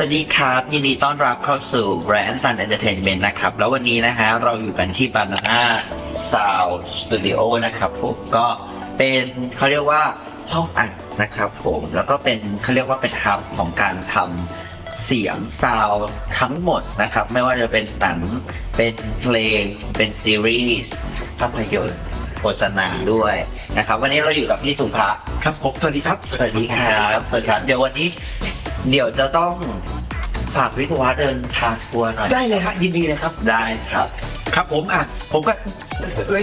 สวัสดีครับ ยินดีต้อนรับเข้าสู่ Brand Tan Entertainment นะครับ แล้ววันนี้นะฮะเราอยู่กันที่ Banana Sound Studio นะครับผมก็เป็นเขาเรียกว่าห้องอัดนะครับผมแล้วก็เป็นเขาเรียกว่าเป็นฮับของการทำเสียงซาวด์ทั้งหมดนะครับ ไม่ว่าจะเป็นหนังเป็นเพลง เป็นซีรีส์ภาพยนตร์โฆษณาด้วยนะครับ วันนี้เราอยู่กับพี่สุภาครับผมสวัสดีครับ สวัสดีครับสวัสดีครับ เดี๋ยววันนี้เดี๋ยวจะต้อง ฝากวิศวะเดินทางทัวร์หน่อย ได้เลยครับยินดีเลยครับ ได้ครับ ครับผมอะผมก็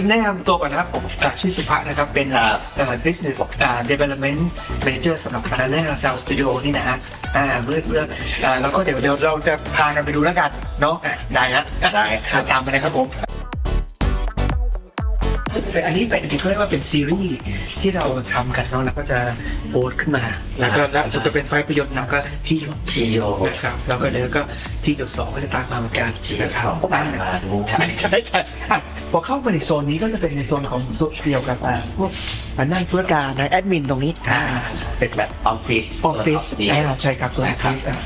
แนะนำตัวก่อนนะครับผมอะชื่อสุภะนะครับเป็นครับเอ่อ business อ่า development manager สำหรับ Banana Sound Studio นี่นะฮะอ่าเมื่อเมื่ออ่าแล้วก็เดี๋ยวเดี๋ยวเราจะพากันไปดูแล้วกันเนาะอะได้นะได้ครับ ตามไปเลยครับผม อันนี้เป็นเขาเรียกว่าเป็นซีรีส์ที่เราทำกันเนาะแล้วก็จะโพสต์ขึ้นมา แล้วก็ล่าสุดก็เป็นไฟล์ประโยชน์นำก็ที่ชิโยนะครับแล้วก็เดี๋ยวก็ที่เดี๋ยวสองก็จะตามมาเหมือนกันนะครับ ตามมาดู ใช่ใช่ใช่อะพอเข้ามาในโซนนี้ก็จะเป็นในโซนของโซนเดียวกับอ่าพวกอ่านั่งธุรการนะแอดมินตรงนี้อ่าเป็นแบบออฟฟิศ ออฟฟิศดีอ่าใช่ครับตัวออฟฟิศอะ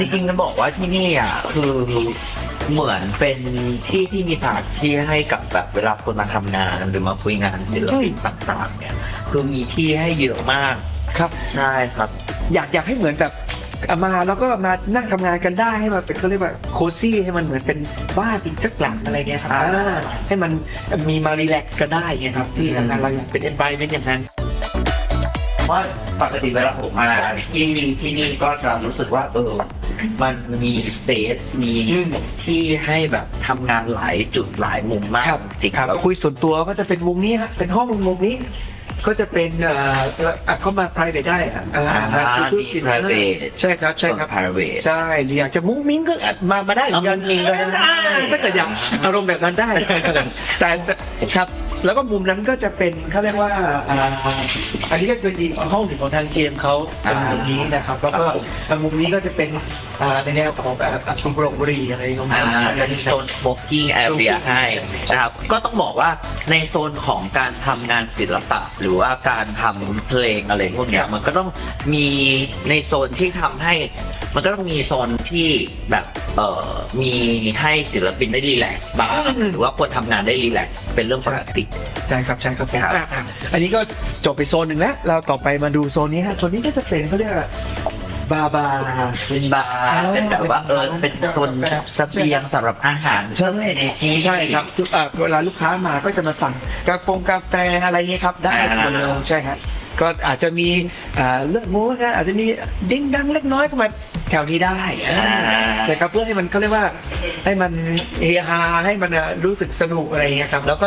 จริงๆจะบอกว่าที่นี่อะคือเหมือนเป็นที่ที่มีสถานที่ให้กับแบบเวลาคนมาทำงานหรือมาคุยงานศิลปินต่างๆ เนี่ย คือมีที่ให้เยอะมากครับใช่ครับ อยากอยากให้เหมือนแบบอะมาแล้วก็มานั่งทำงานกันได้ให้มันเป็นเขาเรียกว่าโคซี่ให้มันเหมือนเป็นบ้านอีกสักหลังอะไรเงี้ยครับอ่า อ่าให้มันมีมารีแลกซ์กันได้เงี้ยครับที่ทำงานเราอยากเป็น environment อย่างนั้น เพราะปกติเวลาผมมาที่นี่ที่นี่ก็จะรู้สึกว่าเออ มันมีสเปซมีอืมที่ให้แบบทำงานหลายจุดหลายมุมมากจริงครับแล้วคุยส่วนตัวก็จะเป็นวงนี้ฮะเป็นห้องวงนี้ ก็จะเป็นเอ่ออะเข้ามา private ได้อะอ่าอ่าคือมี private ใช่ครับใช่ครับพาราเวท ใช่หรืออยากจะมุ้งมิ้งก็มามาได้เหมือนกันเอามุ้งมิ้งก็ได้อ่าถ้าเกิดอยากอารมณ์แบบนั้นได้แต่ครับ แล้วก็มุมนั้นก็จะเป็นเขาเรียกว่าอ่าอันนี้ก็เป็นอีกห้องหนึ่งของทางเจมเขาเป็นมุมนี้นะครับ แล้วก็ทางมุมนี้ก็จะเป็นอ่าในแนวของแบบชมรมบุรีอะไรของอ่ามันจะมีโซน smoking area ให้นะครับก็ต้องบอกว่าในโซนของการทำงานศิลปะ หรือว่าการทำเพลงอะไรพวกเนี้ยมันก็ต้องมีในโซนที่ทำให้ มันก็ต้องมีโซนที่แบบเอ่อมีให้ศิลปินได้รีแลกซ์บ้างหรือว่าคนทำงานได้รีแลกซ์เป็นเรื่องปกติใช่ครับใช่ครับครับอะอะอันนี้ก็จบไปโซนหนึ่งแล้ว เราต่อไปมาดูโซนนี้ฮะโซนนี้ก็จะเป็นเขาเรียกว่าบาบา เป็นบาร์เป็นแบบว่าเออเป็นโซนเสบียงสำหรับอาหารใช่ในที่ใช่ครับทุกอะเวลาลูกค้ามาก็จะมาสั่งกาแฟกาแฟอะไรเงี้ยครับได้อ่าหมดเลยใช่ครับ ก็อาจจะมีอ่าเลือดหมูนะอาจจะมีดิ้งดังเล็กน้อยเข้ามาแถวนี้ได้อ่าแต่ครับเพื่อให้มันเขาเรียกว่าให้มันเฮฮาให้มันอะรู้สึกสนุกอะไรเงี้ยครับแล้วก็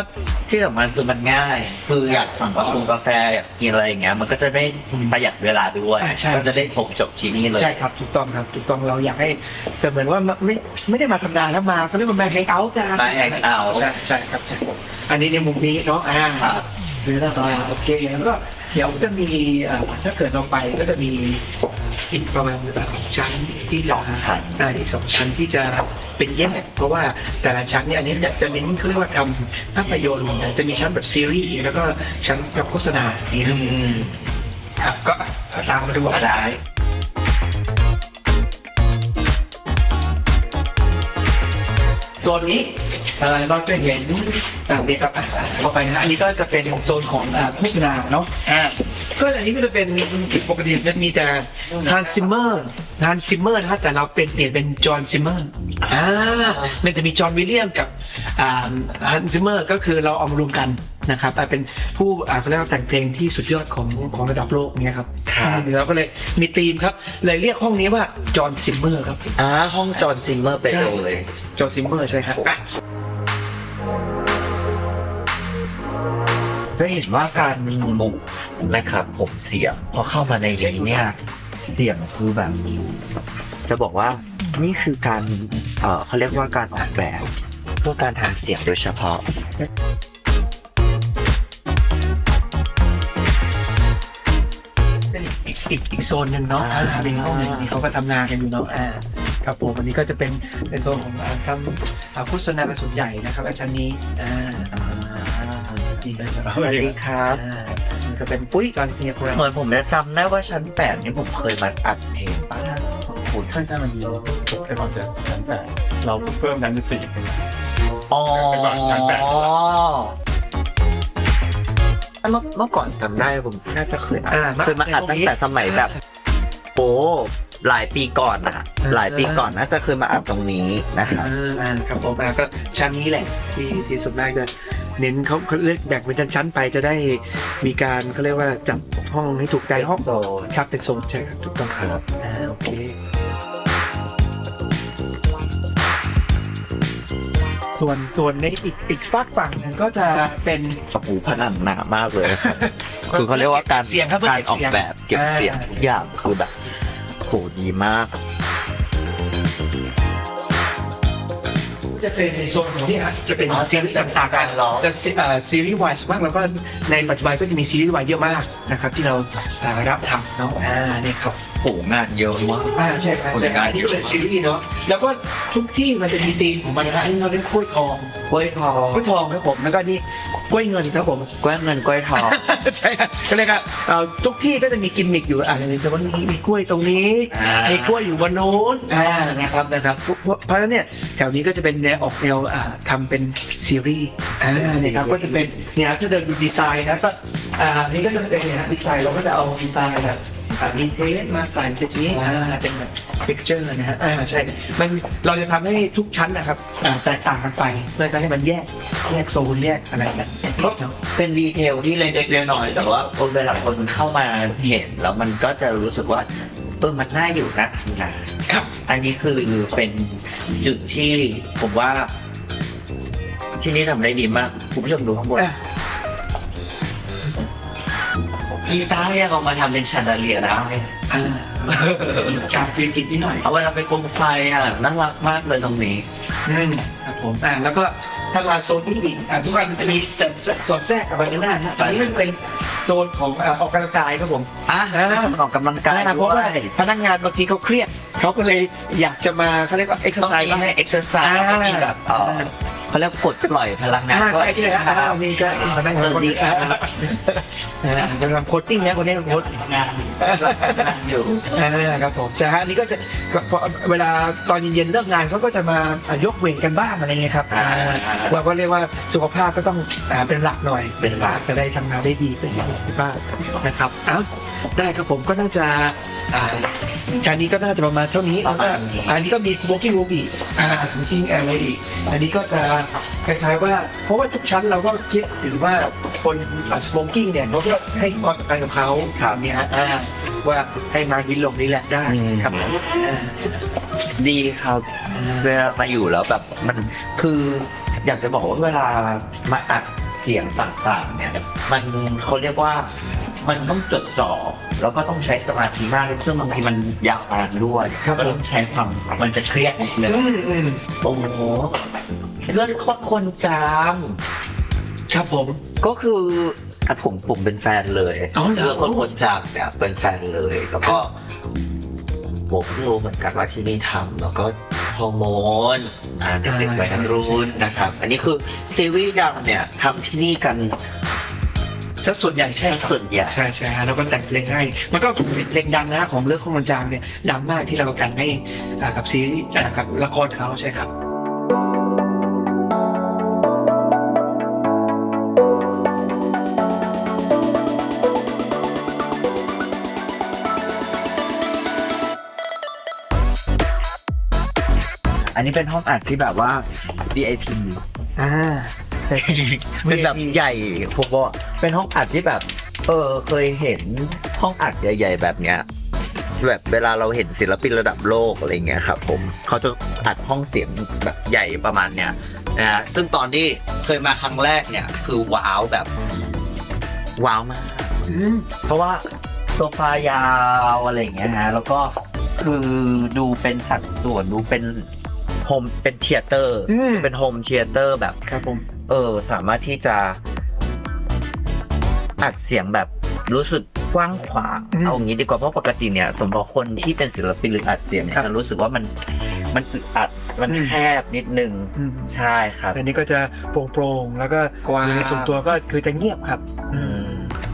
ที่สำคัญคือมันง่าย คืออยากสั่งกาแฟกาแฟอยากกินอะไรอย่างเงี้ยมันก็จะได้ประหยัดเวลาด้วยอ่าใช่ก็จะได้ครบจบที่นี่เลยใช่ครับถูกต้องครับถูกต้องเราอยากให้เสมือนว่าไม่ไม่ได้มาทำงานแล้วมาเขาเรียกว่ามาแฮงเอาท์กันมา hang out ใช่ใช่ครับใช่อันนี้ในมุมนี้เนาะอ่าครับหรืออะไรโอเคแล้วก็ เดี๋ยวจะมีถ้าเกิดเราไปก็จะมีอีกประมาณสองชั้นที่จะสองชั้นอ่าอีกสองชั้นที่จะเป็นแยกเพราะว่าแต่ละชั้นเนี่ยอันนี้จะเน้นเขาเรียกว่าทำภาพยนตร์จะมีชั้นแบบซีรีส์แล้วก็ชั้นแบบโฆษณาอย่างนี้อืมครับก็ตามมาดูก็ได้โซนนี้ เอ่อเราจะเห็นต่างเด็กครับอะเข้าไปนะอันนี้ก็จะเป็นโซนของอ่าโฆษณาเนาะอ่าก็อันนี้ก็จะเป็นปกติจะมีแต่ฮันซิมเมอร์ฮันซิมเมอร์นะครับแต่เราเป็นเปลี่ยนเป็นจอห์นซิมเมอร์อ่ามันจะมีจอห์นวิลเลียมกับอ่าฮันซิมเมอร์ก็คือเราเอามารวมกันนะครับอ่าเป็นผู้อ่าเขาเรียกว่าแต่งเพลงที่สุดยอดของของระดับโลกเนี่ยครับครับเราก็เลยมีธีมครับเลยเรียกห้องนี้ว่าจอห์นซิมเมอร์ครับอ่าห้องจอห์นซิมเมอร์ไปเลยจอห์นซิมเมอร์ใช่ครับ จะเห็นว่าการมีมุกนะครับผมเสียงพอเข้ามาในนี้เนี่ยเสียงคือแบบจะบอกว่านี่คือการเออเขาเรียกว่าการออกแบบเพื่อการทำเสียงโดยเฉพาะนอีกอีกโซนหนึ่งเนาะเป็นห้องหนึ่งที่เขาก็ทำงานกันอยู่เนาะอ่าครับผมอันนี้ก็จะเป็นในโซนของอ่าทำโฆษณาส่วนใหญ่นะครับอาจารย์นี้อ่า อ่าดีนะสวัสดีครับมันจะเป็นอุ๊ยจานสิงคโปร์เหมือนผมจะจำได้ว่าชั้นแปดนี่ผมเคยมาอัดเพลงป่ะผมใช่ใช่มันมีแค่ตอนเจ็ดชั้นแปดเราเพิ่มชั้นสี่ขึ้นมาอ๋อเป็นแบบชั้นแปดเมื่อเมื่อก่อนจำได้ผมน่าจะเคยอัดอ่าเคยมาอัดตั้งแต่สมัยแบบโอ้ หลายปีก่อนอะหลายปีก่อนน่าจะเคยมาอัดตรงนี้นะครับอ่าอ่าครับผมอ่าก็ชั้นนี้แหละที่ที่สุดมากจะเน้นเขาเขาเลือกแบ่งเป็นชั้นๆไปจะได้มีการเขาเรียกว่าจัดห้องให้ถูกใจห้องโซนครับเป็นโซนใช่ครับถูกต้องครับอ่าโอเคส่วนส่วนในอีกอีกฝากฝั่งหนึงก็จะเป็นโอ้โหผนังหนามากเลยครับคือเขาเรียกว่าการเสียงครับการเก็บออกเสียงแบบเก็บอ่าเสียงทุกอย่างคือแบบโห ดีมาก จะเป็นในโซนของที่อาจจะเป็นซีรีส์ต่างๆการร้องแต่ซีอ่าซีรีส์วายส่วนมากแล้วก็ในปัจจุบันก็จะมีซีรีส์วายเยอะมากนะครับที่เราอ่ารับทำเนาะอ่าเนี่ยครับ โหงานเยอะมาก อ่าใช่ครับคนใช่งานนี่ก็เป็นซีรีส์เนาะแล้วก็ทุกที่มันจะมีธีมของมันนะอันนี้เราเรียกกล้วยทองกล้วยทองกล้วยทองครับผมแล้วก็นี่กล้วยเงินครับผม กล้วยเงินกล้วยทอง ใช่ครับก็เลยครับเอ่อทุกที่ก็จะมีกิมมิคอยู่อ่าในสมมติมีมีกล้วยตรงนี้อ่ามีมีกล้วยอยู่บนโน้นอ่านะครับนะครับเพราะเพราะฉะนั้นเนี่ยแถวนี้ก็จะเป็นแนวออกแนวอ่าทำเป็นซีรีส์อ่าเนี่ยครับก็จะเป็นเนี่ยครับถ้าเดินดูดีไซน์นะก็อ่านี่ก็จะเป็นเนี่ยครับดีไซน์เราก็จะเอาดีไซน์แบบ อ่ามีเทสมาใส่เป็นนี้อ่าเป็นแบบฟิกเจอร์นะฮะอ่าใช่มันเราจะทำให้ทุกชั้นนะครับอ่าแตกต่างกันไปเพื่อจะให้มันแยกแยกโซนแยกอะไรกันเป็นดีเทลที่เล็กๆน้อยๆแต่ว่าเวลาคนเข้ามาเห็น แล้วมันก็จะรู้สึกว่าเออมันน่าอยู่นะทำงานครับ อันนี้คือเป็นจุดที่ผมว่า ที่นี่ทำได้ดีมากคุณผู้ชมดูข้างบน อะ กีตาร์ยังเอามาทำเป็นแชนเดอเลียร์ได้อ่าการครีเอทีฟนิดหน่อยเอาเวลาไปโคมไฟอะน่ารักมากเลยตรงนี้อืมครับผมอ่าแล้วก็ถ้ามาโซนที่อีกอ่าทุกวันมันจะมีโซนโซนแทรกกับไปข้างหน้านะอันนี้มันเป็นโซนของอ่าออกกำลังกายครับผมอะออกกำลังกายอ่าเพด้ราะวว่ายพนักงานบางทีเขาเครียดเขาก็เลยอยากจะมาเขาเรียกว่าเอ็กซ์ต้องไซส์มีให้เอ็กซ์ไซส์แล้วก็มีแบบ เอ่อเขาเรียกกดปล่อยพลังงานอ่าใช่ใช่อ่ามีก็พนักงานคนนี้อ่าอ่าจะทำโคชติ้งนะคนนี้โค้ชงานอยู่อ่าครับผมใช่ฮะอันนี้ก็จะพอเวลาตอนเย็นๆเลิกงานเขาก็จะมาอะยกเวทกันบ้างอะไรเงี้ยครับอ่าว่าก็เรียกว่าสุขภาพก็ต้องอ่าเป็นหลักหน่อยเป็นหลักจะได้ทำงานได้ดีเป็นประสิทธิภาพนะครับอ้าวได้ครับผมก็น่าจะอ่าจานนี้ก็น่าจะประมาณเท่านี้แล้วก็อันนี้ก็มี smoking room อีกอ่า smoking area อีกอันนี้ก็จะคล้ายๆว่าเพราะว่าทุกชั้นเราก็คิดถึงว่าคนอ่า smoking เนี่ยเขาก็ให้ความสำคัญกับเขาถามเนี่ยอ่าว่าให้มาดินลงนี่แหละได้ครับผมอ่า ดีครับเวลามาอยู่แล้วแบบมันคืออยากจะบอกว่าเวลามาอัดเสียงต่างๆเนี่ยมันเขาเรียกว่ามันต้องจดจ่อแล้วก็ต้องใช้สมาธิมากซึ่งบางทีมันยาวนานด้วยครับ ก็ต้องใช้ความมันจะเครียดนิดนึง อืมอืม โอ้โห เรื่องโคตรคนจามครับผม ก็คืออะผมผมเป็นแฟนเลยอ๋อเหรอเรื่องคนคนจามเนี่ยเป็นแฟนเลยแล้วก็ผมเพิ่งรู้เหมือนกันว่าที่นี่ทำแล้วก็ฮอร์โมนอ่าเด็กๆวัยรุ่นนะครับ อันนี้คือซีรีส์ดังเนี่ยทำที่นี่กันซะส่วนใหญ่ใช่ครับส่วนใหญ่ ใช่ใช่ฮะแล้วก็แต่งเพลงให้ มันก็เป็นเพลงดังนะของเรื่องของมันจางเนี่ยดังมากที่เราแต่งให้อ่ากับซีรีส์อ่ากับละครเขาใช่ครับ อันนี้เป็นห้องอัดที่แบบว่า VIP อ่า เป็นแบบใหญ่ผมว่าเป็นห้องอัดที่แบบ เออเคยเห็นห้องอัดใหญ่ ๆ แบบเนี้ยแบบเวลาเราเห็นศิลปินระดับโลกอะไรเงี้ยครับผมเขาจะอัดห้องเสียงแบบใหญ่ประมาณเนี้ยนะฮะซึ่งตอนที่เคยมาครั้งแรกเนี่ย คือว้าวแบบ ว้าวมาก เพราะว่าโซฟายาวอะไรอย่างเงี้ยฮะแล้วก็คือดูเป็นสัดส่วนดูเป็น โฮมเป็นเทเตอร์ อืม เป็นโฮมเทเตอร์แบบ ครับผม เออ สามารถที่จะอัดเสียงแบบรู้สึกกว้างขวางอืมเอางี้ดีกว่าเพราะปกติเนี่ย สมมติคนที่เป็นศิลปินหรืออัดเสียงเนี่ยครับจะรู้สึกว่ามันมันอึดอัดมันอืม แคบนิดนึง อืมใช่ครับ อันนี้ก็จะโปร่งๆ แล้วก็กว้างในส่วนตัวก็คือจะเงียบครับอืม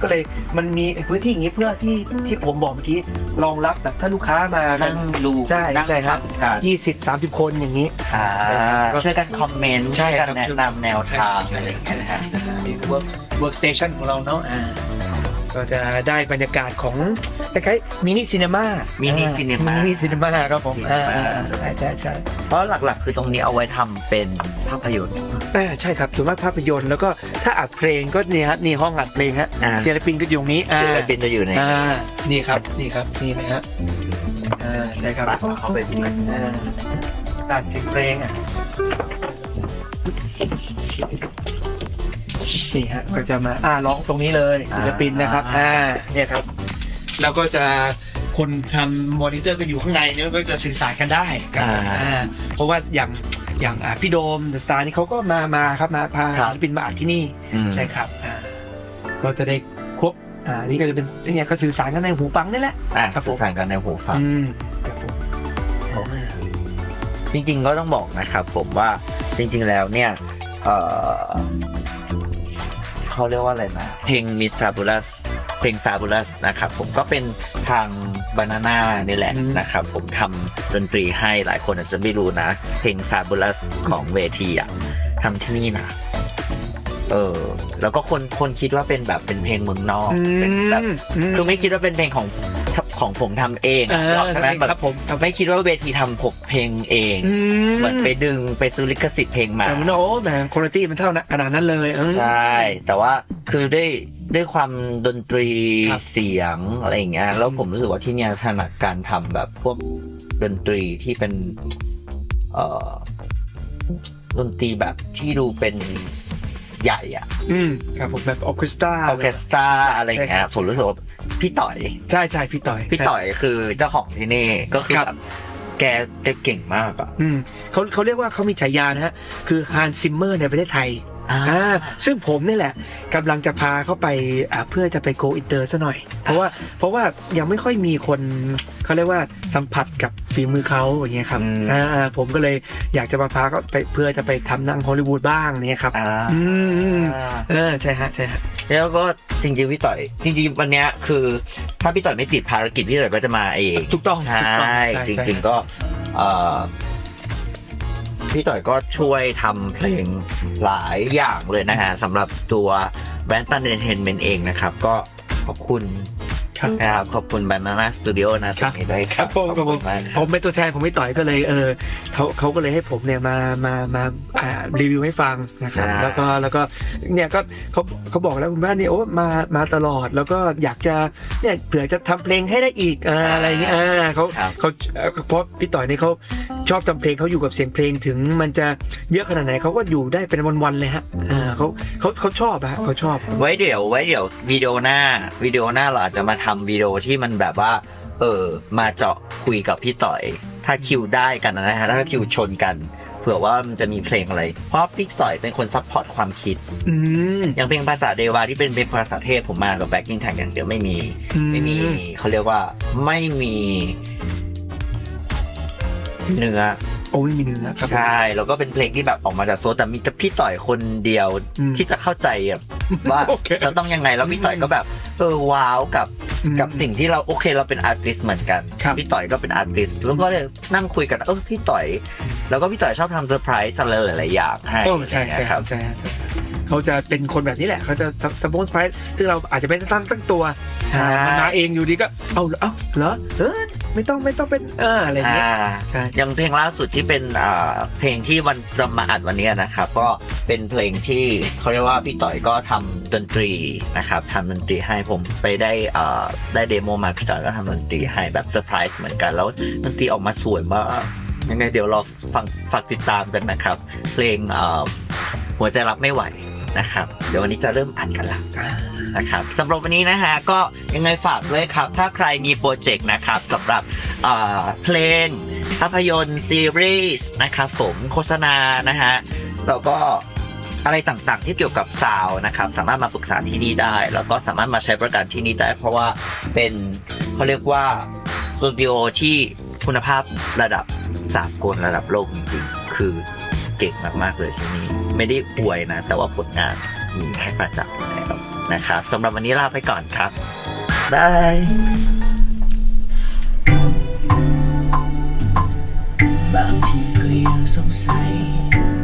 ก็เลยมันมีพื้นที่อย่างนี้เพื่อที่ที่ผมบอกเมื่อกี้รองรับแบบถ้าลูกค้ามานั่งดูใช่นั่งใช่ครับทานกันยี่สิบสามสิบคนอย่างนี้ อ่าก็ช่วยกันคอมเมนต์ใช่ช่วยครักับนแนะนำแนวทางอะไรอย่างเงี้ยนะฮะมี work work station ของเราเนาะอ่า ก็จะได้บรรยากาศของคล้ายๆมินิซีนีมามินิซีเนมามินิซีนีมาครับผมอ่าอ่าอ่าใช่ใช่ใช่เพราะหลักๆ คือตรงนี้เอาไว้ทำเป็นภาพยนตร์ อ่าใช่ครับส่วนมากภาพยนตร์แล้วก็ถ้าอัดเพลงก็เนี่ยฮะนี่ห้องอัดเพลงฮะอ่า ศิลปินก็อยู่ตรงนี้อ่าศิลปินจะอยู่ในอ่านี่ครับนี่ครับนี่นะฮะอ่าใช่ครับปะเข้าไปดูนะอ่าตัดถึงเพลงอะ นี่ฮะก็จะมาอ่าร้องตรงนี้เลยศิลปินนะครับอ่าเนี่ยครับ แล้วก็จะคนทำมอนิเตอร์ก็อยู่ข้างในเนี่ยก็จะสื่อสารกันได้ครับอ่าอ่าเพราะว่าอย่างอย่างอ่าพี่โดมเดอะสตาร์นี่เขาก็มามาครับมาพาครับศิลปินมาอัดที่นี่อืมใช่ครับอ่าก็จะได้ครบอ่านี่ก็จะเป็นเนี่ยก็สื่อสารกันในหูฟังนี่แหละอะครับผมสื่อสารกันในหูฟังอืมครับผมจริงๆก็ต้องบอกนะครับผมว่าจริง ๆแล้วเนี่ยเออ เขาเรียกว่าอะไรนะ เพลงมิซาบูลัสเพลงซาบูลัสนะครับผมก็เป็นทางบานาน่านี่แหละนะครับผมทำดนตรีให้หลายคนอาจจะไม่รู้นะ เพลงซาบูลัสของเวทีอะทำที่นี่นะเออแล้วก็คนคนคิดว่าเป็นแบบเป็นเพลงเมืองนอกอืเป็นแบบมอืมคือไม่คิดว่าเป็นเพลงของ ของผมทำเองเออะอใช่ไหมแบครับบผมไม่คิดว่าเวทีทำผมเพลงเองอืมเหมือนไปดึงไปซื้อลิขสิทธิ์เพลงมาแต่มันโอ้แหมคุณภาพมันเท่านั้นขนาดนั้นเลยอืมใช่แต่ว่าคือด้วยด้วยความดนตรีครับเสียงอะไรอย่างเงี้ยแล้วผมรู้สึกว่าที่เนี่ยถนัดการทำแบบพวกดนตรีที่เป็น เอ่อดนตรีแบบที่ดูเป็น ใหญ่อะอืมครับผมแบบออร์เคสตราออร์เคสตราอะไรอย่างเงี้ใช่ยครับผมรู้สึกว่าพี่ต่อย ใช่ใช่พี่ต่อยพี่ต่อยคือเจ้าของที่นี่ก็คือครับแบบแกแกเก่งมากอะอืมเขาเขาเรียกว่าเขามีฉายานะฮะคือฮันซิมเมอร์ในประเทศไทย อ่าซึ่งผมนี่แหละกำลังจะพาเขาไปอ่าเพื่อจะไปโกอินเตอร์ซะหน่อย เพราะว่าเพราะว่ายังไม่ค่อยมีคนเขาเรียกว่าสัมผัสกับฝีมือเขาอย่างเงี้ยครับอืม อ่าผมก็เลยอยากจะมาพาเขาไปเพื่อจะไปทำหนังฮอลลีวูดบ้างเนี่ยครับอ่าอืมอืมเออใช่ฮะใช่ฮะแล้วก็จริงๆพี่ต่อย จริงๆวันเนี้ยคือ ถ้าพี่ต่อยไม่ติดภารกิจพี่ต่อยก็จะมาเอง ถูกต้องใชถูกต้อง่ใช่จใช่ริงๆก็เอ่อ พี่ต่อยก็ช่วยทำเพลงหลายอย่างเลยนะฮะสำหรับตัวแบรนด์ตันเอนเทนเมนต์เองนะครับ ก็ขอบคุณครับนะครับขอบคุณ Banana Studio นะตรงนี้ด้วยครับผมครับผมขอณากผมเป็นตัวแทนของพี่ต่อยก็เลยเออเขาเขาก็เลยให้ผมเนี่ยมามามาอ่ารีวิวให้ฟังนะครับแล้วก็แล้วก็เนี่ยก็เขาเขาบอกแล้วคุณบ้านเนี่ยโอ้มามาตลอดแล้วก็อยากจะเนี่ยเผื่อจะทำเพลงให้ได้อีกอ่าอะไรอย่างเงี้ยอ่าเขาครับเขาเอ่อเพราะพี่ต่อยเนี่ยเขา ชอบทำเพลงเขาอยู่กับเสียงเพลงถึงมันจะเยอะขนาดไหนเขาก็อยู่ได้เป็นวันๆเลยฮะอ่าเขาเขาเขาชอบอะฮะเขาชอบ ไว้เดี๋ยวไว้เดี๋ยววิดีโอหน้าวิดีโอหน้าเราอาจจะมาทำวิดีโอที่มันแบบว่า เออมาเจาะคุยกับพี่ต่อย ถ้าคิวได้กันนะฮะถ้าคิวชนกันเผื่อว่ามันจะมีเพลงอะไร เพราะพี่ต่อยเป็นคนซัพพอร์ตความคิด อืมอย่างเพลงภาษาเดวาที่เป็นเพลงภาษาเทพผมมากับแบ็กกิ้งแท็กอย่างเดียวไม่มี ไม่มีเขาเรียกว่าไม่มี เนื้อโอ้ไม่มีเนื้อครับผมใช่แล้วก็เป็นเพลงที่แบบออกมาจากโซนแต่มีแต่พี่ต่อยคนเดียวอืมที่จะเข้าใจอะว่าโอเคจะต้องยังไงแล้วพี่ต่อยก็แบบเออว้าวกับอืมกับสิ่งที่เราโอเคเราเป็นอาร์ติสเหมือนกันครับพี่ต่อยก็เป็นอาร์ติสแล้วก็เลยนั่งคุยกันเออพี่ต่อย แล้วก็พี่ต่อยชอบทำเซอร์ไพรส์อะไรหลายๆอย่างให้โอ้ใช่อะไรใช่เงี้ยครับ ใช่ครับใช่ครับ เขาจะเป็นคนแบบนี้แหละเขาจะสปอนไพรส์ซึ่งเราอาจจะไม่ได้ตั้งตั้งตัวใช่มันมาเองอยู่ดีก็เอาเหรอเอาเหรอเออไม่ต้องไม่ต้องเป็นเอออะไรอย่างเงี้ยอ่าใช่อย่างเพลงล่าสุดที่เป็นอ่าเพลงที่วันจะมาอัดวันนี้นะครับก็เป็นเพลงที่เขาเรียกว่าพี่ต่อยก็ทำดนตรีนะครับทำดนตรีให้ผมไปได้อ่าได้เดโมมาพี่ต่อยก็ทำดนตรีให้แบบเซอร์ไพรส์เหมือนกันแล้วดนตรีออกมาสวยมากยังไงเดี๋ยวเราฟังฝากติดตามกันนะครับ เพลงอ่าหัวใจรับไม่ไหว นะครับ เดี๋ยววันนี้จะเริ่มอัดกันละนะครับสำหรับวันนี้นะฮะก็ยังไงฝากด้วยครับ ถ้าใครมีโปรเจกต์นะครับสำหรับเอ่อเพลงภาพยนตร์ซีรีส์นะครับผมโฆษณานะฮะแล้วก็อะไรต่างๆ ที่เกี่ยวกับซาวน์นะครับ สามารถมาปรึกษาที่นี่ได้ แล้วก็สามารถมาใช้บริการที่นี่ได้ เพราะว่าเป็นเขาเรียกว่าสตูดิโอที่คุณภาพระดับสากลระดับโลกจริงๆคือ เก่งมากๆเลยที่นี่ไม่ได้อวยนะ แต่ว่าผลงานมีให้ประจักษ์แล้วนะครับสำหรับวันนี้ลาไปก่อนครับบายบางทีก็ยังสงสัยมองใจตัว